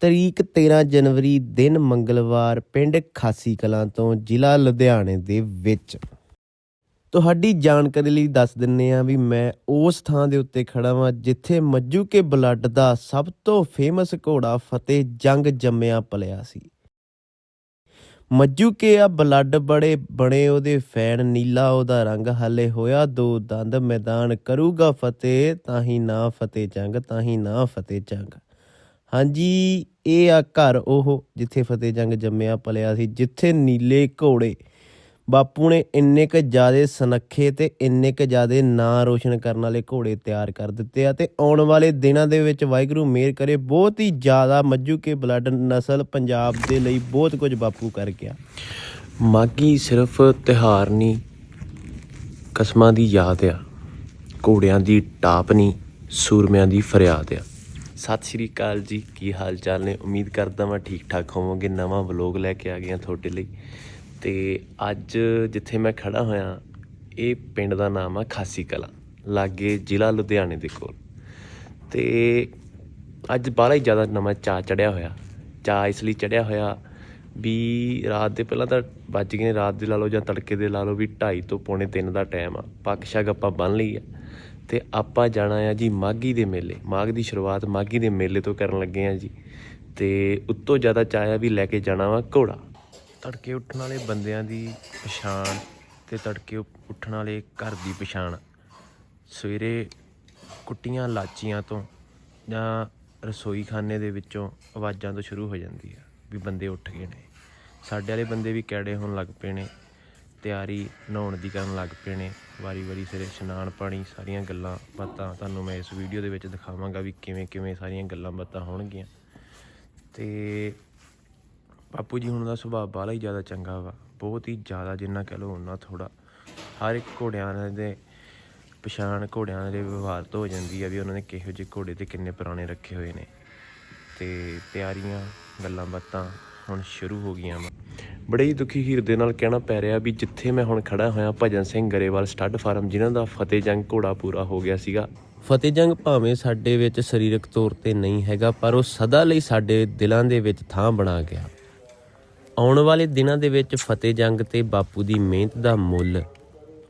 ਤਰੀਕ 13 ਜਨਵਰੀ ਦਿਨ ਮੰਗਲਵਾਰ ਪਿੰਡ ਖਾਸੀ ਕਲਾਂ ਤੋਂ ਜ਼ਿਲ੍ਹਾ ਲੁਧਿਆਣੇ ਦੇ ਵਿੱਚ। ਤੁਹਾਡੀ ਜਾਣਕਾਰੀ ਲਈ ਦੱਸ ਦਿੰਨੇ ਆ ਵੀ ਮੈਂ ਉਸ ਥਾਂ ਦੇ ਉੱਤੇ ਖੜਾ ਵਾਂ ਜਿੱਥੇ ਮੱਜੂ ਕੇ ਬਲੱਡ ਦਾ ਸਭ ਤੋਂ ਫੇਮਸ ਘੋੜਾ ਫਤਿਹ ਜੰਗ ਜੰਮਿਆ ਪਲਿਆ ਸੀ। ਮੱਜੂ ਕੇ ਆ ਬਲੱਡ ਬੜੇ ਬਣੇ ਉਹਦੇ ਫੈਨ ਨੀਲਾ, ਉਹਦਾ ਰੰਗ ਹਾਲੇ ਹੋਇਆ ਦੋ ਦੰਦ ਮੈਦਾਨ ਕਰੂਗਾ ਫਤਿਹ, ਤਾਂ ਹੀ ਨਾ ਫਤਿਹ ਜੰਗ, ਤਾਂ ਹੀ ਨਾ ਫਤਿਹ ਜੰਗ। ਹਾਂਜੀ, ਇਹ ਆ ਘਰ ਉਹ ਜਿੱਥੇ ਫਤਿਹ ਜੰਗ ਜੰਮਿਆ ਪਲਿਆ ਸੀ, ਜਿੱਥੇ ਨੀਲੇ ਘੋੜੇ ਬਾਪੂ ਨੇ ਇੰਨੇ ਕ ਜਿਆਦੇ ਸਨੱਖੇ ਤੇ ਇੰਨੇ ਕ ਜਿਆਦੇ ਨਾਂ ਰੋਸ਼ਨ ਕਰਨ ਵਾਲੇ ਘੋੜੇ ਤਿਆਰ ਕਰ ਦਿੱਤੇ ਆ ਤੇ ਆਉਣ ਵਾਲੇ ਦਿਨਾਂ ਦੇ ਵਿੱਚ ਵਾਹਿਗੁਰੂ ਮੇਰ ਕਰੇ, ਬਹੁਤ ਹੀ ਜ਼ਿਆਦਾ ਮੱਜੂ ਕੇ ਬਲੱਡ ਨਸਲ ਪੰਜਾਬ ਦੇ ਲਈ ਬਹੁਤ ਕੁਝ ਬਾਪੂ ਕਰ ਗਿਆ। ਮਾਗੀ ਸਿਰਫ ਤਿਹਾਰ ਨਹੀਂ, ਕਸਮਾਂ ਦੀ ਯਾਦ ਆ, ਘੋੜਿਆਂ ਦੀ ਟਾਪ ਨਹੀਂ, ਸੂਰਮਿਆਂ ਦੀ ਫਰਿਆਦ ਆ। ਸਤਿ ਸ਼੍ਰੀ ਅਕਾਲ ਜੀ, ਕੀ ਹਾਲ ਚਾਲ ਨੇ? ਉਮੀਦ ਕਰਦਾ ਮੈਂ ਠੀਕ ਠਾਕ ਹੋਵਾਂਗੇ। ਨਵਾਂ ਵਲੋਗ ਲੈ ਕੇ ਆ ਗਿਆ ਤੁਹਾਡੇ ਲਈ। ਤੇ ਅੱਜ ਜਿੱਥੇ ਮੈਂ ਖੜਾ ਹੋਇਆ, ਇਹ ਪਿੰਡ ਦਾ ਨਾਮ ਆ ਖਾਸੀ ਕਲਾਂ, ਲਾਗੇ ਜ਼ਿਲ੍ਹਾ ਲੁਧਿਆਣੇ ਦੇ ਕੋਲ। ਤੇ ਅੱਜ ਬਾਹਲਾ ਹੀ ਜ਼ਿਆਦਾ ਨਵਾਂ ਚਾਅ ਚੜਿਆ ਹੋਇਆ। ਚਾਅ ਇਸ ਲਈ ਚੜਿਆ ਹੋਇਆ ਵੀ ਰਾਤ ਦੇ ਪਹਿਲਾਂ ਤਾਂ ਵੱਜ ਗਏ ਨੇ, ਰਾਤ ਦੇ ਲਾ ਲਓ ਜਾਂ ਤੜਕੇ ਦੇ ਲਾ ਲਓ ਵੀ 2:30 ਤੋਂ ਪੌਣੇ 3 ਦਾ ਟਾਈਮ ਆ। ਪੱਕ ਸ਼ੱਕ ਆਪਾਂ ਬੰਨ ਲਈ ਆ। ਤੇ ਆਪਾਂ ਜਾਣਾ ਆ ਜੀ ਮਾਗੀ ਦੇ ਮੇਲੇ। ਮਾਘ ਦੀ ਸ਼ੁਰੂਆਤ ਮਾਗੀ ਦੇ ਮੇਲੇ ਤੋਂ ਕਰਨ ਲੱਗੇ ਆ ਜੀ। ਤੇ ਉੱਤੋਂ ਜ਼ਿਆਦਾ ਚਾਹਿਆ ਵੀ ਲੈ ਕੇ ਜਾਣਾ ਵਾ ਘੋੜਾ। ਤੜਕੇ ਉੱਠਣ ਵਾਲੇ ਬੰਦਿਆਂ ਦੀ ਪਛਾਣ ਤੇ ਤੜਕੇ ਉੱਠ- ਉੱਠਣ ਵਾਲੇ ਘਰ ਦੀ ਪਛਾਣ। ਸਵੇਰੇ ਕੁੱਟੀਆਂ ਲਾਚੀਆਂ ਤੋਂ ਜਾਂ ਰਸੋਈ ਖਾਨੇ ਦੇ ਵਿੱਚੋਂ ਆਵਾਜ਼ਾਂ ਤੋਂ ਸ਼ੁਰੂ ਹੋ ਜਾਂਦੀ ਆ ਵੀ ਬੰਦੇ ਉੱਠ ਗਏ ਨੇ। ਸਾਡੇ ਵਾਲੇ ਬੰਦੇ ਵੀ ਕੈੜੇ ਹੋਣ ਲੱਗ ਪਏ ਨੇ। ਤਿਆਰੀ ਨਹਾਉਣ ਦੀ ਕਰਨ ਲੱਗ ਪਏ ਨੇ। ਵਾਰੀ ਵਾਰੀ ਸਿਰੇ ਇਸ਼ਨਾਨ ਪਾਣੀ, ਸਾਰੀਆਂ ਗੱਲਾਂ ਬਾਤਾਂ ਤੁਹਾਨੂੰ ਮੈਂ ਇਸ ਵੀਡੀਓ ਦੇ ਵਿੱਚ ਦਿਖਾਵਾਂਗਾ ਵੀ ਕਿਵੇਂ ਕਿਵੇਂ ਸਾਰੀਆਂ ਗੱਲਾਂ ਬਾਤਾਂ ਹੋਣਗੀਆਂ। ਤੇ ਬਾਪੂ ਜੀ ਹੁਣ ਦਾ ਸੁਭਾਅ ਬਾਲਾ ਹੀ ਜ਼ਿਆਦਾ ਚੰਗਾ ਵਾ। ਬਹੁਤ ਹੀ ਜ਼ਿਆਦਾ ਜਿੰਨਾ ਕਹਿ ਲਓ ਉਹਨਾਂ ਥੋੜਾ ਹਰ ਇੱਕ ਘੋੜਿਆਂ ਦੇ ਪਛਾਣ ਘੋੜਿਆਂ ਦੇ ਵਿਵਹਾਰ ਤੋਂ ਹੋ ਜਾਂਦੀ ਆ ਵੀ ਉਹਨਾਂ ਨੇ ਕਿਹੋ ਜਿਹੇ ਘੋੜੇ ਤੇ ਕਿੰਨੇ ਪੁਰਾਣੇ ਰੱਖੇ ਹੋਏ ਨੇ। ਤੇ ਤਿਆਰੀਆਂ, ਗੱਲਾਂ ਬਾਤਾਂ ਹੁਣ ਸ਼ੁਰੂ ਹੋ ਗਈਆਂ ਵਾ। ਬੜੇ ਹੀ ਦੁਖੀ ਹਿਰਦੇ ਨਾਲ ਕਹਿਣਾ ਪੈ ਰਿਹਾ ਵੀ ਜਿੱਥੇ ਮੈਂ ਹੁਣ ਖੜਾ ਹੋਇਆ ਭਜਨ ਸਿੰਘ ਗਰੇਵਾਲ ਸਟੱਡ ਫਾਰਮ ਜਿਨ੍ਹਾਂ ਦਾ ਫਤਿਹ ਜੰਗ ਘੋੜਾ ਪੂਰਾ ਹੋ ਗਿਆ ਸੀਗਾ। ਫਤਿਹ ਜੰਗ ਭਾਵੇਂ ਸਾਡੇ ਵਿੱਚ ਸਰੀਰਕ ਤੌਰ ਤੇ ਨਹੀਂ ਹੈਗਾ ਪਰ ਉਹ ਸਦਾ ਲਈ ਸਾਡੇ ਦਿਲਾਂ ਦੇ ਵਿੱਚ ਥਾਂ ਬਣਾ ਗਿਆ। ਆਉਣ ਵਾਲੇ ਦਿਨਾਂ ਦੇ ਵਿੱਚ ਫਤਿਹ ਜੰਗ ਤੇ ਬਾਪੂ ਦੀ ਮਿਹਨਤ ਦਾ ਮੁੱਲ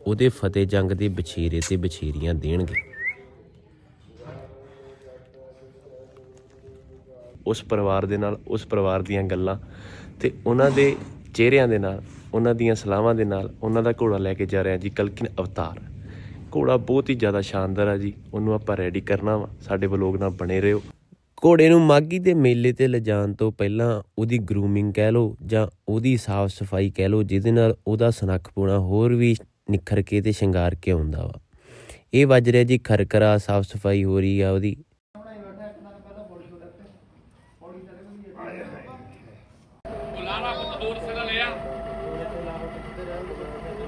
ਉਹਦੇ ਫਤਿਹ ਜੰਗ ਦੇ ਬਛੇਰੇ ਤੇ ਬਛੇਰੀਆਂ ਦੇਣਗੇ। ਉਸ ਪਰਿਵਾਰ ਦੇ ਨਾਲ ਉਸ ਪਰਿਵਾਰ ਦੀਆਂ ਗੱਲਾਂ ਤੇ ਉਹਨਾਂ ਦੇ ਚਿਹਰਿਆਂ ਦੇ ਨਾਲ, ਉਹਨਾਂ ਦੀਆਂ ਸਲਾਹਾਂ ਦੇ ਨਾਲ ਉਹਨਾਂ ਦਾ ਘੋੜਾ ਲੈ ਕੇ ਜਾ ਰਿਹਾ ਜੀ ਕਲਕਿਨ ਅਵਤਾਰ। ਘੋੜਾ ਬਹੁਤ ਹੀ ਜ਼ਿਆਦਾ ਸ਼ਾਨਦਾਰ ਆ ਜੀ, ਉਹਨੂੰ ਆਪਾਂ ਰੈਡੀ ਕਰਨਾ ਵਾ, ਸਾਡੇ ਵਲੋਗ ਨਾਲ ਬਣੇ ਰਹੋ। ਘੋੜੇ ਨੂੰ ਮਾਗੀ ਦੇ ਮੇਲੇ ਤੇ ਲਿਜਾਣ ਤੋਂ ਪਹਿਲਾਂ ਉਹਦੀ ਗਰੂਮਿੰਗ ਕਹਿ ਲਓ ਜਾਂ ਉਹਦੀ ਸਾਫ਼ ਸਫ਼ਾਈ ਕਹਿ ਲਓ, ਜਿਹਦੇ ਨਾਲ ਉਹਦਾ ਸਨੱਖਪੂਣਾ ਹੋਰ ਵੀ ਨਿਖਰ ਕੇ ਤੇ ਸ਼ਿੰਗਾਰ ਕੇ ਆਉਂਦਾ ਵਾ। ਇਹ ਵੱਜ ਰਿਹਾ ਜੀ ਖਰਕਰਾ ਸਾਫ਼ ਸਫ਼ਾਈ ਹੋ ਰਹੀ ਆ ਉਹਦੀ ਲਾਲਾ ਪੁੱਤ ਦੋ ਰਸਲਾ ਲਿਆ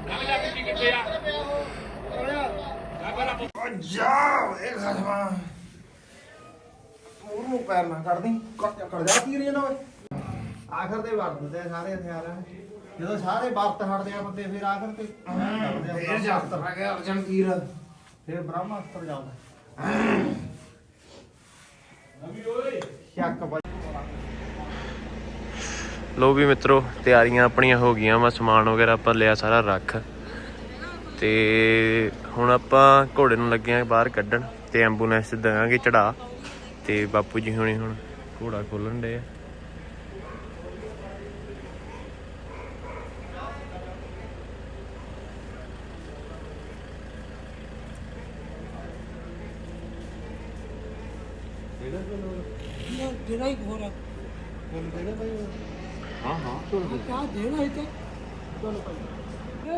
ਲੱਗ ਜਾ ਕਿੱਥੇ ਕਿੱਥੇ ਆ ਜਾ ਇਹ ਖਸਮਾ ਮੂਰ ਨੂੰ ਪੈਰ ਨਾ ਕੱਢਦੀ। ਕੱਟ ਕਰ ਜਾ ਕੀ ਰਹੀ ਨਾ ਓਏ? ਆਖਰ ਤੇ ਵਰਤਦੇ ਆ ਸਾਰੇ ਹਥਿਆਰ। ਜਦੋਂ ਸਾਰੇ ਵਰਤ ਹਟਦੇ ਆ ਬੰਦੇ ਫਿਰ ਆਖਰ ਤੇ ਫੇਰ ਜਾਸਤਰ ਆ ਗਿਆ ਅਰਜਨ ਤੀਰ ਫਿਰ ਬ੍ਰਹਮਾਸਤਰ ਜਾਂਦਾ। ਨਵੀ ਓਏ ਸ਼ੱਕ ਬਈ ਲੋ ਵੀ ਮਿੱਤਰੋ ਤਿਆਰੀਆਂ ਆਪਣੀਆਂ ਹੋ ਗਈਆਂ ਵਾ ਸਮਾਨ ਵਗੈਰਾ ਆਪਾਂ ਲਿਆ ਸਾਰਾ ਰੱਖ। ਤੇ ਹੁਣ ਆਪਾਂ ਘੋੜੇ ਨੂੰ ਲੱਗੇ ਆਂ ਬਾਹਰ ਕੱਢਣ ਤੇ ਐਂਬੂਲੈਂਸ ਦੇਵਾਂਗੇ ਚੜਾ ਤੇ ਬਾਪੂ ਜੀ ਹੁਣੇ ਹੁਣ ਘੋੜਾ ਖੋਲਣ ਦੇ ਆ। ਦੇਣਾ ਹੀ ਹਾਂ ਹਾਂ ਕਿਆ ਦੇਣਾ ਇਹ ਤੇ।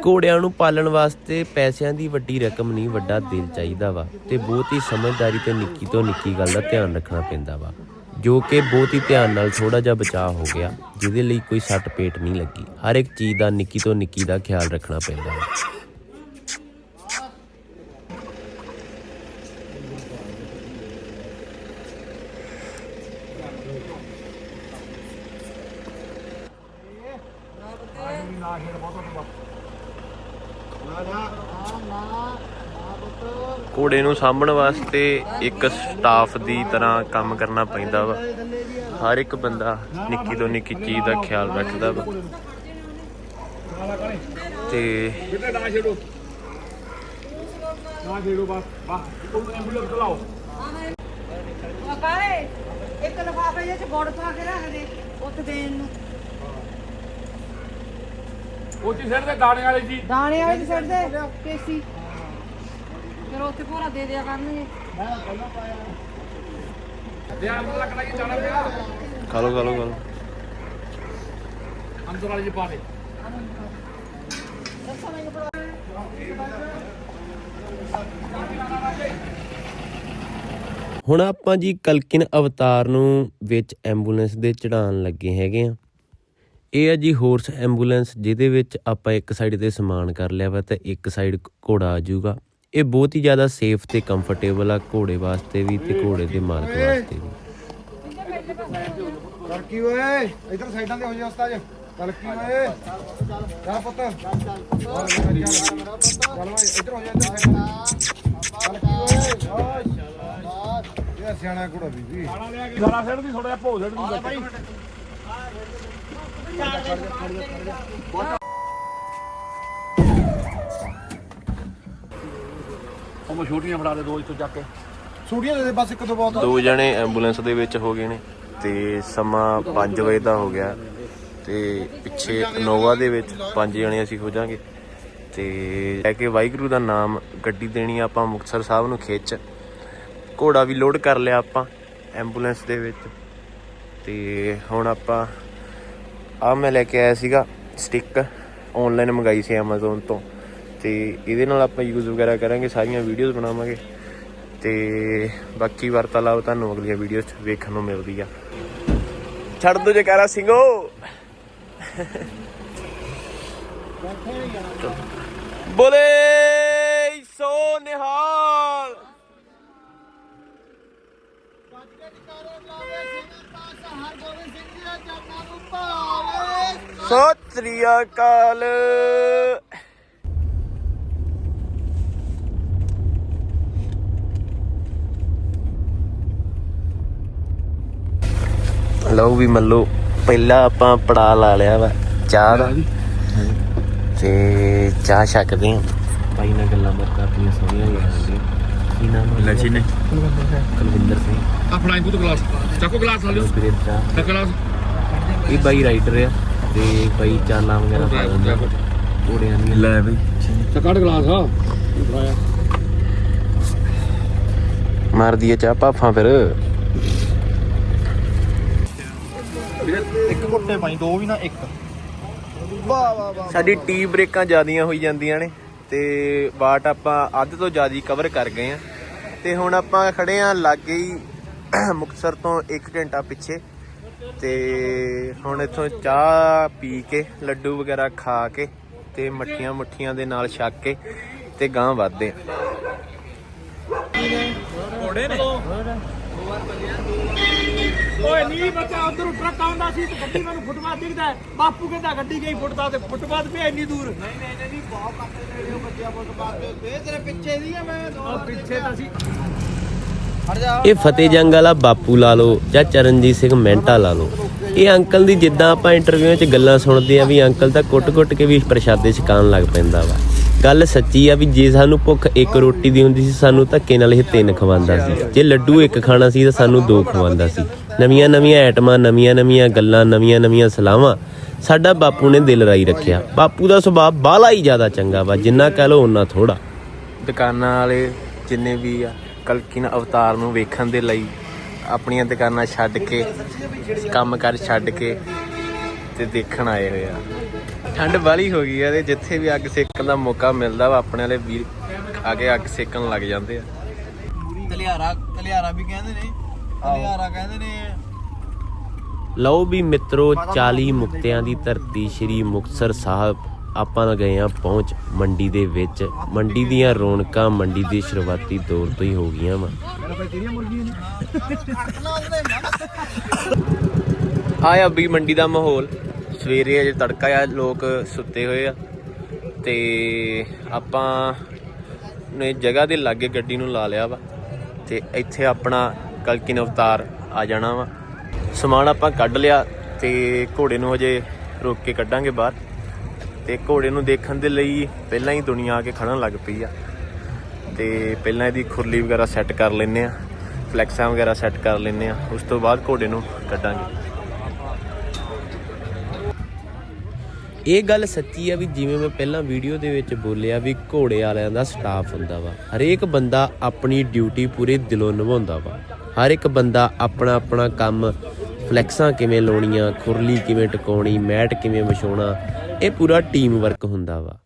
ਘੋੜਿਆਂ ਨੂੰ ਪਾਲਣ ਵਾਸਤੇ ਪੈਸਿਆਂ ਦੀ ਵੱਡੀ ਰਕਮ ਨਹੀਂ, ਵੱਡਾ ਦਿਲ ਚਾਹੀਦਾ ਵਾ ਤੇ ਬਹੁਤ ਹੀ ਸਮਝਦਾਰੀ ਤੇ ਨਿੱਕੀ ਤੋਂ ਨਿੱਕੀ ਗੱਲ ਦਾ ਧਿਆਨ ਰੱਖਣਾ ਪੈਂਦਾ ਵਾ, ਜੋ ਕਿ ਬਹੁਤ ਹੀ ਧਿਆਨ ਨਾਲ ਥੋੜਾ ਜਿਹਾ ਬਚਾਅ ਹੋ ਗਿਆ, ਜਿਹਦੇ ਲਈ ਕੋਈ ਸੱਟ ਪੇਟ ਨਹੀਂ ਲੱਗੀ। ਹਰ ਇੱਕ ਚੀਜ਼ ਦਾ ਨਿੱਕੀ ਤੋਂ ਨਿੱਕੀ ਦਾ ਖਿਆਲ ਰੱਖਣਾ ਪੈਂਦਾ ਵਾ। ਘੋੜੇ ਨੂੰ ਸਾਂਭਣ ਵਾਸਤੇ ਇੱਕ ਸਟਾਫ ਦੀ ਤਰ੍ਹਾਂ ਕੰਮ ਕਰਨਾ ਪੈਂਦਾ ਵਾ। ਹਰ ਇੱਕ ਬੰਦਾ ਨਿੱਕੀ ਤੋਂ ਨਿੱਕੀ ਚੀਜ਼ ਦਾ ਖਿਆਲ ਰੱਖਦਾ ਵਾ। ਤੇ ਕਿਤੇ ਨਾ ਛੇੜੋ ਨਾ ਛੇੜੋ ਬਸ ਬਸ ਉਹ ਐਂਬੂਲੈਂਸ ਚਲਾਓ ਕਾਲੇ ਇੱਕ ਲਫਾਫੇ ਜਿਹੇ ਚ ਗੁੜ ਪਾ ਕੇ ਰੱਖ ਦੇ ਉੱਥੇ ਦੇਣ ਨੂੰ। ਉਹ ਚੀ ਸਿਰ ਦੇ ਦਾਣੇ ਵਾਲੀ ਜੀ ਦਾਣੇ ਵਾਲੇ ਛੱਡ ਦੇ ਕੇਸੀ ਫਿਰ ਉੱਥੇ ਭੋਰਾ ਦੇ ਦਿਆ ਕਰਨਗੇ। ਧਿਆਨ ਨਾਲ ਲੱਗਣਾ ਕਿ ਜਾਣਾ ਪਿਆ। ਖਾ ਲਓ ਖਾ ਲਓ ਖਾ ਲਓ। ਅੰਦਰ ਵਾਲੀ ਜੀ ਪਾ ਦੇ। ਹੁਣ ਆਪਾਂ ਜੀ ਕਲਕਿਨ ਅਵਤਾਰ ਨੂੰ ਵਿੱਚ ਐਂਬੂਲੈਂਸ ਦੇ ਚੜਾਉਣ ਲੱਗੇ ਹੈਗੇ ਆ। ਇਹ ਆ ਜੀ ਹੋਰਸ ਐਂਬੂਲੈਂਸ ਜਿਹਦੇ ਵਿੱਚ ਆਪਾਂ ਇੱਕ ਸਾਈਡ ਤੇ ਸਮਾਨ ਕਰ ਲਿਆ ਵਾ ਤੇ ਇੱਕ ਸਾਈਡ ਘੋੜਾ ਆ ਜਾਊਗਾ। ਇਹ ਬਹੁਤ ਹੀ ਜ਼ਿਆਦਾ ਸੇਫ ਤੇ ਕੰਫਰਟੇਬਲ ਆ ਘੋੜੇ ਵਾਸਤੇ ਵੀ ਤੇ ਘੋੜੇ ਦੇ ਮਾਲਕ ਵਾਸਤੇ ਵੀ ਤਲਕੀ ਓਏ ਇਧਰ ਸਾਈਡਾਂ ਤੇ ਹੋ ਜਾ ਉਸਤਾਦ ਤਲਕੀ ਓਏ ਚੱਲ ਪੁੱਤ ਚੱਲ ਓਏ ਇਧਰ ਹੋ ਜਾ ਇੱਧਰ side ਤੇ। ਤਲਕੀ ਓਏ ਇਹ ਸਿਆਣਾ ਕੁੜਾ ਬੀਬੀ ਖਾਣਾ ਲਿਆ ਕੇ ਸਾਰਾ ਸਿਰ ਦੀ ਥੋੜਾ ਜਿਹਾ ਭੋ ਸਿਰ ਦੀ ਉਹ ਮੈਂ ਛੋਟੀਆਂ ਫੜਾ ਦੇ ਦੋ ਇੱਥੋਂ ਚੱਕ ਕੇ। ਸੂੜੀਆਂ ਦੇ ਦੇ ਬਸ ਇੱਕ ਤੋਂ ਬਹੁਤ ਦੋ ਜਣੇ ਐਂਬੂਲੈਂਸ ਦੇ ਵਿੱਚ ਹੋ ਗਏ ਨੇ ਤੇ ਸਮਾਂ 5 ਵਜੇ ਦਾ ਹੋ ਗਿਆ ਤੇ ਪਿੱਛੇ ਇਨੋਵਾ ਦੇ ਵਿੱਚ ਪੰਜ ਜਣੇ ਅਸੀਂ ਹੋ ਜਾਾਂਗੇ ਤੇ ਲੈ ਕੇ ਵਾਹਿਗੁਰੂ ਦਾ ਨਾਮ ਗੱਡੀ ਦੇਣੀ ਆਪਾਂ ਮੁਕਤਸਰ ਸਾਹਿਬ ਨੂੰ ਖਿੱਚ। ਘੋੜਾ ਵੀ ਲੋਡ ਕਰ ਲਿਆ ਆਪਾਂ ਐਂਬੂਲੈਂਸ ਦੇ ਵਿੱਚ। ਤੇ ਹੁਣ ਆਪਾਂ ਆ ਮੈਂ ਲੈ ਕੇ ਆਇਆ ਸੀਗਾ ਸਟਿੱਕ ਆਨਲਾਈਨ ਮੰਗਾਈ ਸੀ Amazon ਤੋਂ। ਤੇ ਇਹਦੇ ਨਾਲ ਆਪਾਂ ਯੂਜ਼ ਵਗੈਰਾ ਕਰਾਂਗੇ, ਸਾਰੀਆਂ ਵੀਡੀਓਜ਼ ਬਣਾਵਾਂਗੇ। ਤੇ ਬਾਕੀ ਵਾਰਤਾਲਾਪ ਤੁਹਾਨੂੰ ਅਗਲੀਆਂ ਵੀਡੀਓਜ਼ 'ਚ ਵੇਖਣ ਨੂੰ ਮਿਲਦੀ ਆ। ਛੱਡ ਦੋ ਜਕਾਰਾ ਸਿੰਘੋ। ਬੋਲੇ ਸੋ ਨਿਹਾਲ। ਸਤਿ ਸ੍ਰੀ ਅਕਾਲ। ਲਓ ਵੀ ਮੱਲੋ ਪਹਿਲਾਂ ਆਪਾਂ ਪੜਾ ਲਾ ਲਿਆ ਵਾ ਚਾਹ ਦਾ। ਤੇ ਚਾਹ ਛਕਦੇ ਹਾਂ। ਭਾਈ ਨਾਲ ਗੱਲਾਂ ਬਾਤਾਂ ਆਪਣੀਆਂ ਸੋਹਣੀਆਂ ਹੋ ਜਾਂਦੀਆਂ ਕੀ ਨਾਮ ਹੈ? ਲਛੀ ਨੇ। ਕੁਲਵਿੰਦਰ ਸਿੰਘ। ਆ ਫੜਾਈ ਪੁੱਤ ਗਲਾਸ। ਚੱਕੋ ਗਲਾਸ ਹਾਲਿਓ ਚੱਕ ਗਲਾਸ। ਇਹ ਬਾਈ ਰਾਈਟਰ ਆ ਤੇ ਬਾਈ ਚਾਲਾਂ ਵਗੈਰਾ ਪਾ ਦਿੰਦਾ। ਘੋੜਿਆਂ ਦੀਆਂ। ਲੈ ਬਈ। ਚੱਕ ਕੱਢ ਗਲਾਸ ਆ ਫੜਾਇਆ ਮਾਰਦੀ ਆ ਚਾਹ ਪਾਫਾਂ ਫਿਰ। ਇੱਕ ਘੁੱਟੇ ਪਾਈ ਦੋ ਵੀ ਨਾ ਇੱਕ। ਵਾਹ ਵਾਹ ਵਾਹ ਸਾਡੀ ਟੀ ਬ੍ਰੇਕਾਂ ਜ਼ਿਆਦੀਆਂ ਹੋਈ ਜਾਂਦੀਆਂ ਨੇ ਤੇ ਬਾਟ ਆਪਾਂ ਅੱਧ ਤੋਂ ਜ਼ਿਆਦਾ ਕਵਰ ਕਰ ਗਏ ਆ। ਤੇ ਹੁਣ ਆਪਾਂ ਖੜੇ ਆ ਲਾਗੇ ਹੀ ਮੁਕਤਸਰ ਤੋਂ 1 ਘੰਟਾ ਪਿੱਛੇ। ਤੇ ਹੁਣ ਇੱਥੋਂ ਚਾਹ ਪੀ ਕੇ ਲੱਡੂ ਵਗੈਰਾ ਖਾ ਕੇ ਤੇ ਮੱਠੀਆਂ ਮੁੱਠੀਆਂ ਦੇ ਨਾਲ ਛੱਕ ਕੇ ਤੇ ਗਾਂ ਵੱਧਦੇ ਆ। ਓਏ ਨੀ ਬੱਚਾ ਉਧਰ ਟਰੱਕ ਆਉਂਦਾ ਸੀ ਤੇ ਗੱਡੀ ਮੈਨੂੰ ਫੁੱਟਪਾਥ ਦਿਖਦਾ ਹੈ। ਬਾਪੂ ਕਹਿੰਦਾ ਗੱਡੀ ਗਈ ਫੁੱਟਪਾਥ ਤੇ ਫੁੱਟਪਾਥ ਪਿਆ ਇੰਨੀ ਦੂਰ। ਤੇਰੇ ਪਿੱਛੇ ਦੀ ਆ ਮੈਂ ਪਿੱਛੇ ਤਾਂ ਸੀ ਇਹ ਫਤਿਹ ਜੰਗ ਵਾਲਾ ਬਾਪੂ ਲਾ ਲਓ ਜਾਂ ਚਰਨਜੀਤ ਸਿੰਘ ਮਹਿੰਟਾ ਲਾ ਲਓ। ਇਹ ਅੰਕਲ ਦੀ ਜਿੱਦਾਂ ਆਪਾਂ ਇੰਟਰਵਿਊ 'ਚ ਗੱਲਾਂ ਸੁਣਦੇ ਆ ਵੀ ਅੰਕਲ ਤਾਂ ਕੁੱਟ-ਕੁੱਟ ਕੇ ਵੀ ਪ੍ਰਸ਼ਾਦੇ ਛਕਾਉਣ ਲੱਗ ਪੈਂਦਾ ਵਾ। ਗੱਲ ਸੱਚੀ ਆ ਵੀ ਜੇ ਸਾਨੂੰ ਭੁੱਖ ਇੱਕ ਰੋਟੀ ਦੀ ਹੁੰਦੀ ਸੀ ਸਾਨੂੰ ਧੱਕੇ ਨਾਲ ਇਹ ਤਿੰਨ ਖਵਾਉਂਦਾ ਸੀ। ਜੇ ਲੱਡੂ ਇੱਕ ਖਾਣਾ ਸੀ ਤਾਂ ਸਾਨੂੰ ਦੋ ਖਵਾਉਂਦਾ ਸੀ। ਨਵੀਆਂ ਨਵੀਆਂ ਆਈਟਮਾਂ ਨਵੀਆਂ ਨਵੀਆਂ ਗੱਲਾਂ ਨਵੀਆਂ ਨਵੀਆਂ ਸਲਾਹਾਂ। ਸਾਡਾ ਬਾਪੂ ਨੇ ਦਿਲ ਰਾਈ ਰੱਖਿਆ। ਬਾਪੂ ਦਾ ਸੁਭਾਅ ਬਾਲਾ ਹੀ ਜ਼ਿਆਦਾ ਚੰਗਾ ਵਾ ਜਿੰਨਾ ਕਹਿ ਲਓ ਉਹਨਾਂ ਥੋੜਾ ਦੁਕਾਨਾਂ ਵਾਲੇ ਜਿੰਨੇ ਵੀ ਆ ਕਲਕਿਨ ਅਵਤਾਰ ਨੂੰ ਵੇਖਣ ਦੇ ਲਈ ਆਪਣੀਆਂ ਦੁਕਾਨਾਂ ਛੱਡ ਕੇ ਕੰਮ ਕਰ ਛੱਡ ਕੇ ਤੇ ਦੇਖਣ ਆਏ ਹੋਏ ਆ। ਠੰਡ ਬਾਲੀ ਹੋ ਗਈ ਆ ਤੇ ਜਿੱਥੇ ਵੀ ਅੱਗ ਸੇਕਣ ਦਾ ਮੌਕਾ ਮਿਲਦਾ ਵਾ ਆਪਣੇ ਵਾਲੇ ਵੀਰ ਆ ਕੇ ਅੱਗ ਸੇਕਣ ਲੱਗ ਜਾਂਦੇ ਆ। ਤਲਿਆਰਾ ਤਲਿਆਰਾ ਵੀ ਕਹਿੰਦੇ ਨੇ। ਤਲਿਆਰਾ ਕਹਿੰਦੇ ਨੇ। ਲਓ ਵੀ ਮਿੱਤਰੋ 40 ਮੁਕਤਿਆਂ ਦੀ ਧਰਤੀ ਸ੍ਰੀ ਮੁਕਤਸਰ ਸਾਹਿਬ ਆਪਾਂ ਗਏ ਆ ਪਹੁੰਚ ਮੰਡੀ ਦੇ ਵਿੱਚ। ਮੰਡੀ ਦੀਆਂ ਰੌਣਕਾਂ ਮੰਡੀ ਦੇ ਸ਼ੁਰੂਆਤੀ ਦੌਰ ਤੋਂ ਹੀ ਹੋ ਗਈਆਂ ਵਾ। ਆਇਆ ਵੀ ਮੰਡੀ ਦਾ ਮਾਹੌਲ। ਸਵੇਰੇ ਅਜੇ ਤੜਕਾ ਆ ਲੋਕ ਸੁੱਤੇ ਹੋਏ ਆ। ਤੇ ਆਪਾਂ ਨੇ ਜਗ੍ਹਾ ਦੇ ਲਾਗੇ ਗੱਡੀ ਨੂੰ ਲਾ ਲਿਆ ਵਾ। ਤੇ ਇੱਥੇ ਆਪਣਾ ਕਲਕਿਨ ਅਵਤਾਰ ਆ ਜਾਣਾ ਵਾ। ਸਮਾਨ ਆਪਾਂ ਕੱਢ ਲਿਆ ਤੇ ਘੋੜੇ ਨੂੰ ਹਜੇ ਰੋਕ ਕੇ ਕੱਢਾਂਗੇ ਬਾਹਰ। ਤੇ ਘੋੜੇ ਨੂੰ ਦੇਖਣ ਦੇ ਲਈ ਪਹਿਲਾਂ ਹੀ ਦੁਨੀਆ ਆ ਕੇ ਖੜਨ ਲੱਗ ਪਈ ਆ। ਤੇ ਪਹਿਲਾਂ ਇਹਦੀ ਖੁਰਲੀ ਵਗੈਰਾ ਸੈੱਟ ਕਰ ਲੈਨੇ ਆ, ਫਲੈਕਸਾਂ ਵਗੈਰਾ ਸੈੱਟ ਕਰ ਲੈਨੇ ਆ। ਉਸ ਤੋਂ ਬਾਅਦ ਘੋੜੇ ਨੂੰ ਕੱਢਾਂਗੇ। ਇਹ ਗੱਲ ਸੱਚੀ ਆ ਵੀ ਜਿਵੇਂ ਮੈਂ ਪਹਿਲਾਂ ਵੀਡੀਓ ਦੇ ਵਿੱਚ ਬੋਲਿਆ ਵੀ ਘੋੜੇ ਵਾਲਿਆਂ ਦਾ ਸਟਾਫ ਹੁੰਦਾ ਵਾ, ਹਰੇਕ ਬੰਦਾ ਆਪਣੀ ਡਿਊਟੀ ਪੂਰੇ ਦਿਲੋਂ ਨਿਭਾਉਂਦਾ ਵਾ। ਹਰ ਇੱਕ ਬੰਦਾ ਆਪਣਾ ਆਪਣਾ ਕੰਮ ਫਲੈਕਸਾਂ ਕਿਵੇਂ ਲਾਉਣੀਆਂ, ਖੁਰਲੀ ਕਿਵੇਂ ਟਿਕਾਉਣੀ, ਮੈਟ ਕਿਵੇਂ ਵਿਛਾਉਣਾ, ਇਹ ਪੂਰਾ ਟੀਮ ਵਰਕ ਹੁੰਦਾ ਵਾ।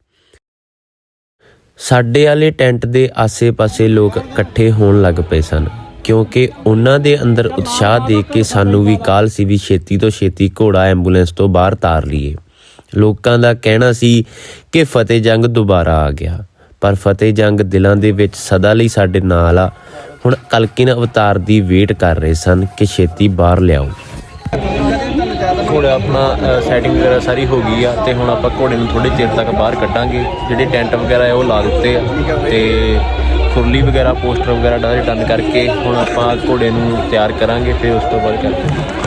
ਸਾਡੇ ਵਾਲੇ ਟੈਂਟ ਦੇ ਆਸੇ-ਪਾਸੇ ਲੋਕ ਇਕੱਠੇ ਹੋਣ ਲੱਗ ਪਏ ਸਨ, ਕਿਉਂਕਿ ਉਹਨਾਂ ਦੇ ਅੰਦਰ ਉਤਸ਼ਾਹ ਦੇਖ ਕੇ ਸਾਨੂੰ ਵੀ ਕਾਲ ਸੀ ਵੀ ਛੇਤੀ ਤੋਂ ਛੇਤੀ ਘੋੜਾ ਐਂਬੂਲੈਂਸ ਤੋਂ ਬਾਹਰ ਤਾਰ ਲਈਏ। ਲੋਕਾਂ ਦਾ ਕਹਿਣਾ ਸੀ ਕਿ ਫਤਿਹ ਜੰਗ ਦੁਬਾਰਾ ਆ ਗਿਆ, ਪਰ ਫਤਿਹ ਜੰਗ ਦਿਲਾਂ ਦੇ ਵਿੱਚ ਸਦਾ ਲਈ ਸਾਡੇ ਨਾਲ ਆ। ਹੁਣ ਕਲਕਿਨ ਅਵਤਾਰ ਦੀ ਵੇਟ ਕਰ ਰਹੇ ਸਨ ਕਿ ਛੇਤੀ ਬਾਹਰ ਲਿਆਓ। ਘੋੜਾ ਆਪਣਾ ਸੈਟਿੰਗ ਵਗੈਰਾ ਸਾਰੀ ਹੋ ਗਈ ਆ ਤੇ ਹੁਣ ਆਪਾਂ ਘੋੜੇ ਨੂੰ ਥੋੜੇ ਚਿਰ ਤੱਕ ਬਾਹਰ ਕੱਢਾਂਗੇ। ਜਿਹੜੇ ਟੈਂਟ ਵਗੈਰਾ ਆ ਉਹ ਲਾ ਦਿੱਤੇ ਆ ਤੇ ਖੁਰਲੀ ਵਗੈਰਾ, ਪੋਸਟਰ ਵਗੈਰਾ ਡਾਰੇ ਡਨ ਕਰਕੇ ਹੁਣ ਆਪਾਂ ਘੋੜੇ ਨੂੰ ਤਿਆਰ ਕਰਾਂਗੇ, ਫਿਰ ਉਸ ਤੋਂ ਬਾਅਦ ਕਰਦੇ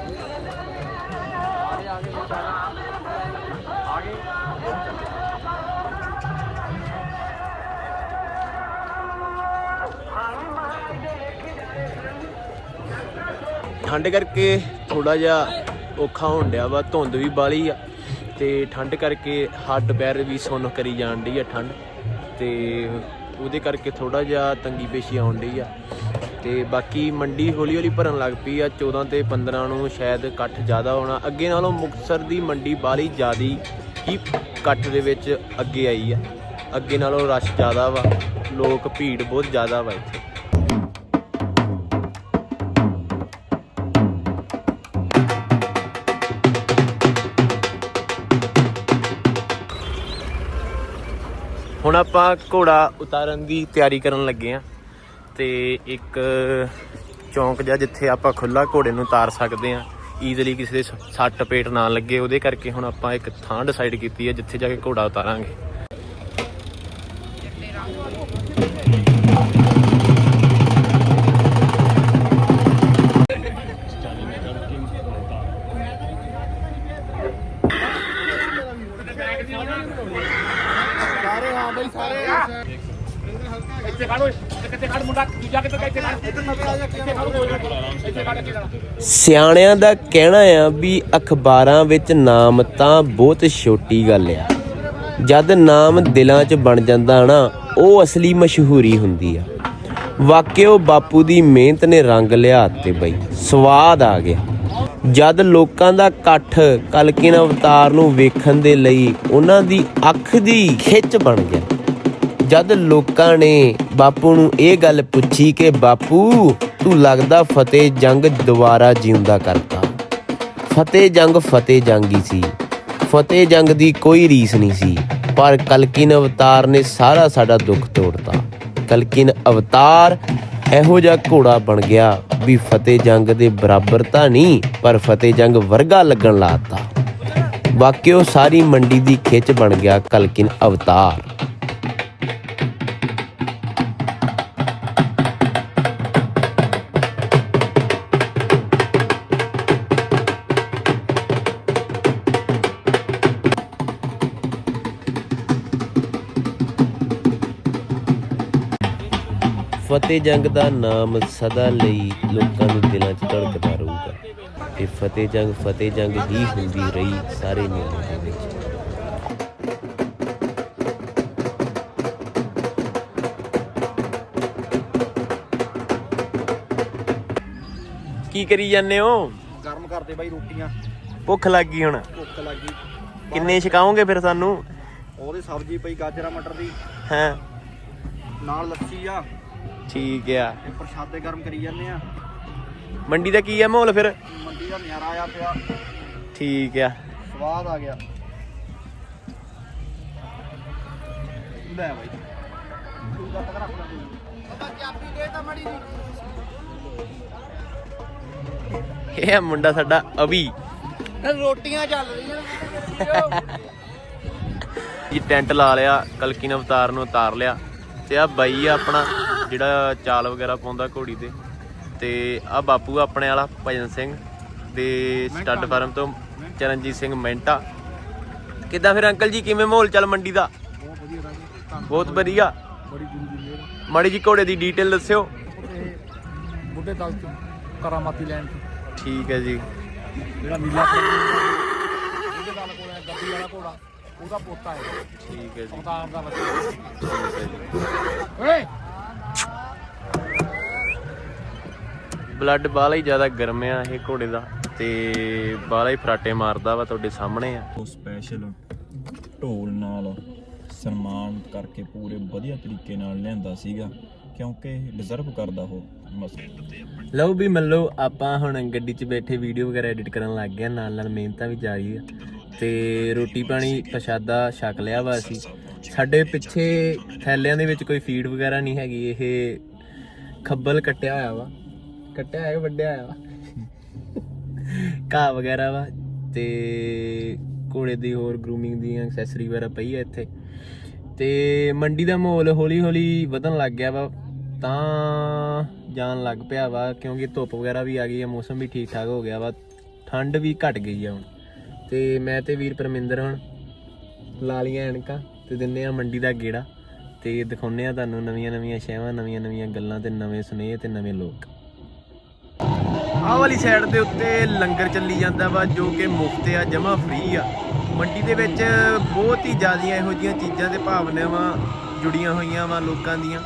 ਠੰਡ ਕਰਕੇ ਥੋੜਾ ਜਿਹਾ ਔਖਾ ਹੋਣ ਡਿਆ ਵਾ, ਧੁੰਦ ਵੀ ਬਾਲੀ ਆ ਤੇ ਠੰਡ ਕਰਕੇ ਹੱਡ ਪੈਰ ਵੀ ਸੁੰਨ ਕਰੀ ਜਾਣ ਡਈ ਆ ਠੰਡ ਤੇ ਉਹਦੇ ਕਰਕੇ ਥੋੜਾ ਜਿਹਾ ਤੰਗੀ ਪੇਸ਼ੀ ਆਉਣ ਡਈ ਆ ਤੇ ਬਾਕੀ ਮੰਡੀ ਹੌਲੀ ਹੌਲੀ ਭਰਨ ਲੱਗ ਪਈ ਆ 14 ਤੇ 15 ਨੂੰ ਸ਼ਾਇਦ ਇਕੱਠ ਜ਼ਿਆਦਾ ਹੋਣਾ। ਅੱਗੇ ਨਾਲੋਂ ਮੁਕਤਸਰ ਦੀ ਮੰਡੀ ਬਾਲੀ ਜ਼ਿਆਦੀ ਹੀ ਇਕੱਠ ਦੇ ਵਿੱਚ ਅੱਗੇ ਆਈ ਆ। ਅੱਗੇ ਨਾਲੋਂ ਰਸ਼ ਜ਼ਿਆਦਾ ਵਾ, ਲੋਕ ਭੀੜ ਬਹੁਤ ਜ਼ਿਆਦਾ ਵਾ ਇੱਥੇ। ਹੁਣ ਆਪਾਂ ਘੋੜਾ ਉਤਾਰਨ ਦੀ ਤਿਆਰੀ ਕਰਨ ਲੱਗੇ ਆ ਤੇ ਇੱਕ ਚੌਂਕ ਜਿਹਾ ਜਿੱਥੇ ਆਪਾਂ ਖੁੱਲਾ ਘੋੜੇ ਨੂੰ ਉਤਾਰ ਸਕਦੇ ਆ ਈਜ਼ਲੀ ਕਿਸੇ ਦੇ ਸੱਟ ਪੇਟ ਨਾ ਲੱਗੇ, ਉਹਦੇ ਕਰਕੇ ਹੁਣ ਆਪਾਂ ਇੱਕ ਥਾਂ ਡਿਸਾਈਡ ਕੀਤੀ ਹੈ ਜਿੱਥੇ ਜਾ ਕੇ ਘੋੜਾ ਉਤਾਰਾਂਗੇ। ਸਿਆਣਿਆਂ ਦਾ ਕਹਿਣਾ ਆ ਵੀ ਅਖਬਾਰਾਂ ਵਿੱਚ ਨਾਮ ਤਾਂ ਬਹੁਤ ਛੋਟੀ ਗੱਲ ਆ। ਜਦ ਨਾਮ ਦਿਲਾਂ 'ਚ ਬਣ ਜਾਂਦਾ ਨਾ, ਉਹ ਅਸਲੀ ਮਸ਼ਹੂਰੀ ਹੁੰਦੀ ਆ। ਵਾਕਿਓ ਬਾਪੂ ਦੀ ਮਿਹਨਤ ਨੇ ਰੰਗ ਲਿਆ ਤੇ ਬਈ, ਸਵਾਦ ਆ ਗਿਆ। ਜਦ ਲੋਕਾਂ ਦਾ ਇਕੱਠ ਕਲਕਿਨ ਅਵਤਾਰ ਨੂੰ ਵੇਖਣ ਦੇ ਲਈ ਉਹਨਾਂ ਦੀ ਅੱਖ ਦੀ ਖਿੱਚ ਬਣ ਗਿਆ। ਜਦ ਲੋਕਾਂ ਨੇ ਬਾਪੂ ਨੂੰ ਇਹ ਗੱਲ ਪੁੱਛੀ ਕਿ, ਬਾਪੂ ਤੂੰ ਲੱਗਦਾ ਫਤਿਹ ਜੰਗ ਦੁਬਾਰਾ ਜਿਉਂਦਾ ਕਰਤਾ। ਫਤਿਹ ਜੰਗ ਫਤਿਹ ਜੰਗ ਹੀ ਸੀ। ਫਤਿਹ ਜੰਗ ਦੀ ਕੋਈ ਰੀਸ ਨਹੀਂ ਸੀ। ਪਰ ਕਲਕਿਨ ਅਵਤਾਰ ਨੇ ਸਾਰਾ ਸਾਡਾ ਦੁੱਖ ਤੋੜਤਾ। ਕਲਕਿਨ ਅਵਤਾਰ ਇਹੋ ਜਿਹਾ ਘੋੜਾ ਬਣ ਗਿਆ ਵੀ ਫਤਿਹ ਜੰਗ ਦੇ ਬਰਾਬਰ ਤਾਂ ਨਹੀਂ, ਪਰ ਫਤਿਹ ਜੰਗ ਵਰਗਾ ਲੱਗਣ ਲਾਤਾ। ਵਾਕਿਓ ਸਾਰੀ ਮੰਡੀ ਦੀ ਖਿੱਚ ਬਣ ਗਿਆ ਕਲਕਿਨ ਅਵਤਾਰ। ਫਤਿਹ ਜੰਗ ਦਾ ਨਾਮ ਸਦਾ ਲਈ ਲੋਕਾਂ ਦੇ ਦਿਲਾਂ 'ਚ ਧੜਕਦਾ ਰਹੂਗਾ। ਤੇ ਫਤਿਹ ਜੰਗ ਫਤਿਹ ਜੰਗ ਹੀ ਹੁੰਦੀ ਰਹੀ ਸਾਰੇ ਮੇਲੇ ਦੇ ਵਿੱਚ। ਕੀ ਕਰੀ ਜਾਂਦੇ ਹੋ? ਗਰਮ ਕਰਦੇ ਬਾਈ ਰੋਟੀਆਂ। ਭੁੱਖ ਲੱਗ ਗਈ ਹੁਣ। ਭੁੱਖ ਲੱਗੀ ਕਿੰਨੇ ਛਕਾਓਗੇ ਫਿਰ ਸਾਨੂੰ? ਉਹਦੀ ਸਬਜ਼ੀ ਪਈ ਗਾਜਰਾ ਮਟਰ ਦੀ। ਹਾਂ। ਨਾਲ ਲੱਸੀ ਆ। ਠੀਕ ਆ। ਤੇ ਪ੍ਰਸ਼ਾਦੇ ਗਰਮ ਕਰੀ ਜਾਂਦੇ ਆ। ਮੰਡੀ ਦਾ ਕੀ ਆ ਮਾਹੌਲ ਫਿਰ? ਮੰਡੀ ਦਾ ਨਿਆਰਾ ਆਇਆ ਪਿਆ। ਠੀਕ ਆ। ਸਵਾਦ ਆ ਗਿਆ। ਲੈ ਬਾਈ। ਤੂੰ ਦਾ ਇਹ ਆ ਮੁੰਡਾ ਸਾਡਾ ਅਵੀ। ਰੋਟੀਆਂ ਚੱਲ ਰਹੀਆਂ ਇਹ ਟੈਂਟ ਲਾ ਲਿਆ ਕਲਕਿਨ ਅਵਤਾਰ ਨੂੰ ਉਤਾਰ ਲਿਆ। ਤੇ ਆ ਬਾਈ ਆ ਆਪਣਾ। ਜਿਹੜਾ ਚਾਲ ਵਗੈਰਾ ਪਾਉਂਦਾ ਘੋੜੀ ਤੇ ਤੇ ਆ ਬਾਪੂ ਆਪਣੇ ਵਾਲਾ ਭਜਨ ਸਿੰਘ ਦੇ ਸਟੱਡ ਫਾਰਮ ਤੋਂ ਚਰਨਜੀਤ ਸਿੰਘ ਮੈਂਟਾ। ਕਿੱਦਾਂ ਫਿਰ ਅੰਕਲ ਜੀ ਕਿਵੇਂ ਮਾਹੌਲ ਚੱਲ ਮੰਡੀ ਦਾ? ਬਹੁਤ ਵਧੀਆ ਰਾਜੇ ਬਹੁਤ ਵਧੀਆ। ਬੜੀ ਗੁਰੂ ਦੀ ਮਿਹਰ ਮਾੜੀ ਜੀ ਘੋੜੇ ਦੀ ਡੀਟੇਲ ਦੱਸਿਓ। ਬੁੱਢੇ ਦਲ ਤੋਂ ਕਰਾਮਾਤੀ ਲੈਣ ਤੋਂ। ਠੀਕ ਹੈ ਜੀ। ਜਿਹੜਾ ਨੀਲਾ ਬੁੱਢੇ ਦਲ ਕੋਲ ਹੈ ਗੱਡੀ ਵਾਲਾ ਘੋੜਾ ਉਹਦਾ ਪੋਤਾ ਹੈ। ਠੀਕ ਹੈ ਜੀ। ਅਵਤਾਰ ਦਾ ਬੱਚਾ ਠੀਕ ਹੈ ਜੀ। ਓਏ! ਬਲੱਡ ਬਾਲਾ ਹੀ ਜ਼ਿਆਦਾ ਗਰਮ ਆ ਇਹ ਘੋੜੇ ਦਾ ਤੇ ਬਾਲਾ ਹੀ ਫਰਾਟੇ ਮਾਰਦਾ ਵਾ ਤੁਹਾਡੇ ਸਾਹਮਣੇ ਆ। ਉਹ ਸਪੈਸ਼ਲ ਢੋਲ ਨਾਲ ਸਨਮਾਨ ਕਰਕੇ ਪੂਰੇ ਵਧੀਆ ਤਰੀਕੇ ਨਾਲ ਲਿਆਂਦਾ ਸੀਗਾ ਕਿਉਂਕਿ ਡਿਜ਼ਰਵ ਕਰਦਾ ਉਹ ਲਓ ਵੀ ਮੱਲੋ ਆਪਾਂ ਹੁਣ ਗੱਡੀ 'ਚ ਬੈਠੇ ਵੀਡੀਓ ਵਗੈਰਾ ਐਡਿਟ ਕਰਨ ਲੱਗ ਗਏ ਨਾਲ ਨਾਲ ਮਿਹਨਤਾਂ ਵੀ ਜਾਰੀ ਆ। ਤੇ ਰੋਟੀ ਪਾਣੀ ਪ੍ਰਸ਼ਾਦਾ ਛਕ ਲਿਆ ਵਾ ਅਸੀਂ। ਸਾਡੇ ਪਿੱਛੇ ਥੈਲਿਆਂ ਦੇ ਵਿੱਚ ਕੋਈ ਫੀਡ ਵਗੈਰਾ ਨਹੀਂ ਹੈਗੀ ਇਹ ਖੱਬਲ ਕੱਟਿਆ ਹੋਇਆ ਵਾ। ਕੱਟਿਆ ਹੋਇਆ ਕਿ ਵੱਡਿਆ ਹੋਇਆ ਵਾ? ਘਾਹ ਵਗੈਰਾ ਵਾ ਤੇ ਘੋੜੇ ਦੀ ਹੋਰ ਗਰੂਮਿੰਗ ਦੀਆਂ ਐਕਸੈਸਰੀ ਵਗੈਰਾ ਪਈ ਆ ਇੱਥੇ। ਤੇ ਮੰਡੀ ਦਾ ਮਾਹੌਲ ਹੌਲੀ ਹੌਲੀ ਵਧਣ ਲੱਗ ਗਿਆ ਵਾ, ਤਾਂ ਜਾਣ ਲੱਗ ਪਿਆ ਵਾ, ਕਿਉਂਕਿ ਧੁੱਪ ਵਗੈਰਾ ਵੀ ਆ ਗਈ ਆ, ਮੌਸਮ ਵੀ ਠੀਕ ਠਾਕ ਹੋ ਗਿਆ ਵਾ। ਠੰਡ ਵੀ ਘਟ ਗਈ ਆ ਹੁਣ। ਤੇ ਮੈਂ ਤੇ ਵੀਰ ਪਰਮਿੰਦਰ ਹੁਣ ਲਾ ਲੀਆਂ ਐਨਕਾਂ ਤੇ ਦਿੰਨੇ ਆ ਮੰਡੀ ਦਾ ਗੇੜਾ ਤੇ ਦਿਖਾਉਨੇ ਆ ਤੁਹਾਨੂੰ ਨਵੀਆਂ ਨਵੀਆਂ ਸ਼ੈਵਾਂ ਨਵੀਆਂ ਨਵੀਆਂ ਗੱਲਾਂ ਤੇ ਨਵੇਂ ਸੁਨੇਹੇ ਤੇ ਨਵੇਂ ਲੋਕ। ਆਹ ਵਾਲੀ ਸਾਈਡ ਦੇ ਉੱਤੇ ਲੰਗਰ ਚੱਲੀ ਜਾਂਦਾ ਵਾ ਜੋ ਕਿ ਮੁਫਤ ਆ ਜਮਾ ਫ੍ਰੀ ਆ। ਮੰਡੀ ਦੇ ਵਿੱਚ ਬਹੁਤ ਹੀ ਜ਼ਿਆਦੀਆਂ ਇਹੋ ਜਿਹੀਆਂ ਚੀਜ਼ਾਂ ਤੇ ਭਾਵਨਾਵਾਂ ਜੁੜੀਆਂ ਹੋਈਆਂ ਵਾ ਲੋਕਾਂ ਦੀਆਂ।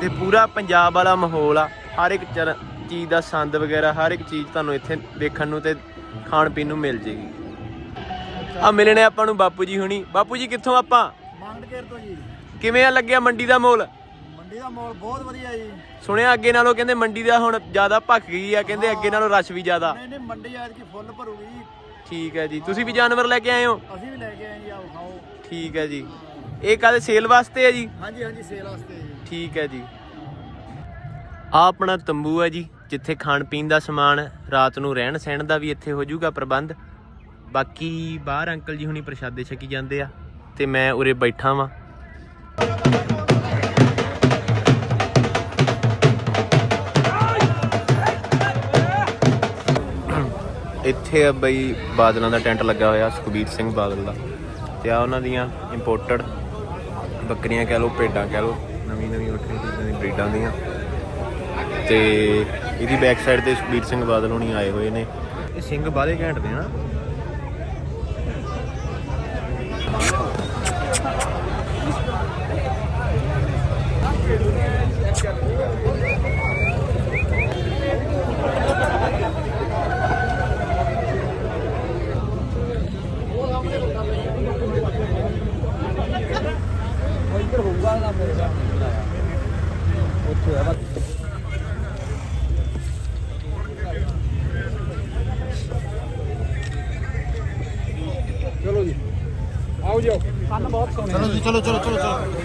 ਤੇ ਪੂਰਾ ਪੰਜਾਬ ਵਾਲਾ ਮਾਹੌਲ ਆ ਹਰ ਇੱਕ ਚੀਜ਼ ਦਾ ਸੰਦ ਵਗੈਰਾ ਹਰ ਇੱਕ ਚੀਜ਼ ਤੁਹਾਨੂੰ ਇੱਥੇ ਵੇਖਣ ਨੂੰ ਤੇ ਖਾਣ ਪੀਣ ਨੂੰ ਮਿਲ ਜੇਗੀ। ਆ ਮਿਲਣੇ ਆਪਾਂ ਨੂੰ ਬਾਪੂ ਜੀ ਹੁਣੀ। ਬਾਪੂ ਜੀ ਕਿੱਥੋਂ ਆਪਾਂ? ਮੰਗਣਕੇਰ ਤੋਂ ਜੀ। ਕਿਵੇਂ ਆ ਲੱਗਿਆ ਮੰਡੀ ਦਾ ਮਾਹੌਲ? ਮੰਡੀ ਦਾ ਮਾਹੌਲ ਬਹੁਤ ਵਧੀਆ ਜੀ। ਸੁਣਿਆ ਅੱਗੇ ਨਾਲੋਂ ਕਹਿੰਦੇ ਮੰਡੀ ਦਾ ਹੁਣ ਜ਼ਿਆਦਾ ਭੱਖ ਗਈ ਆ ਕਹਿੰਦੇ ਅੱਗੇ ਨਾਲੋਂ ਰਸ਼ ਵੀ ਜ਼ਿਆਦਾ। ਨਹੀਂ ਨਹੀਂ ਮੰਡੀ ਅੱਜ ਕੀ ਫੁੱਲ ਭਰੂਗੀ ਜੀ। ਠੀਕ ਹੈ ਜੀ। ਤੁਸੀਂ ਵੀ ਜਾਨਵਰ ਲੈ ਕੇ ਆਏ ਹੋ? ਅਸੀਂ ਵੀ ਲੈ ਕੇ ਆਏ ਜੀ ਆਓ ਖਾਓ। ਠੀਕ ਹੈ ਜੀ। ਇਹ ਕਾਦੇ ਸੇਲ ਵਾਸਤੇ ਹੈ ਜੀ? ਹਾਂਜੀ ਹਾਂਜੀ ਸੇਲ ਵਾਸਤੇ ਜੀ। ਠੀਕ ਹੈ ਜੀ। ਆ ਆਪਣਾ ਤੰਬੂ ਹੈ ਜੀ ਜਿੱਥੇ ਖਾਣ ਪੀਣ ਦਾ ਸਮਾਨ ਰਾਤ ਨੂੰ ਰਹਿਣ ਸਹਿਣ ਦਾ ਵੀ ਇੱਥੇ ਹੋ ਜਾਊਗਾ ਪ੍ਰਬੰਧ। ਬਾਕੀ ਬਾਹਰ ਅੰਕਲ ਜੀ ਹੁਣੀ ਪ੍ਰਸ਼ਾਦੇ ਛਕੀ ਜਾਂਦੇ ਆ ਤੇ ਮੈਂ ਉਰੇ ਬੈਠਾ ਵਾਂ। ਇੱਥੇ ਆ ਬਈ ਬਾਦਲਾਂ ਦਾ ਟੈਂਟ ਲੱਗਾ ਹੋਇਆ, ਸੁਖਬੀਰ ਸਿੰਘ ਬਾਦਲ ਦਾ। ਤੇ ਆ ਉਹਨਾਂ ਦੀਆਂ ਇੰਪੋਰਟਡ ਬੱਕਰੀਆਂ ਕਹਿ ਲਓ, ਭੇਡਾਂ ਕਹਿ ਲਓ, ਨਵੀਂ ਨਵੀਂ ਉੱਠੀਆਂ ਚੀਜ਼ਾਂ ਦੀ ਬਰੀਡਾਂ ਦੀਆਂ। ਤੇ ਇਹਦੀ ਬੈਕ ਸਾਈਡ ਤੇ ਸੁਖਬੀਰ ਸਿੰਘ ਬਾਦਲ ਹੋਣੀ ਆਏ ਹੋਏ ਨੇ। ਇਹ ਸਿੰਘ ਬਾਲੇ ਘੈਂਟ ਦੇ ਨਾ ਚਲੋ ਜੀ ਆਓ ਜੀ ਕੰਨ ਬਹੁਤ ਸੋਹਣੇ ਚਲੋ ਜੀ ਚਲੋ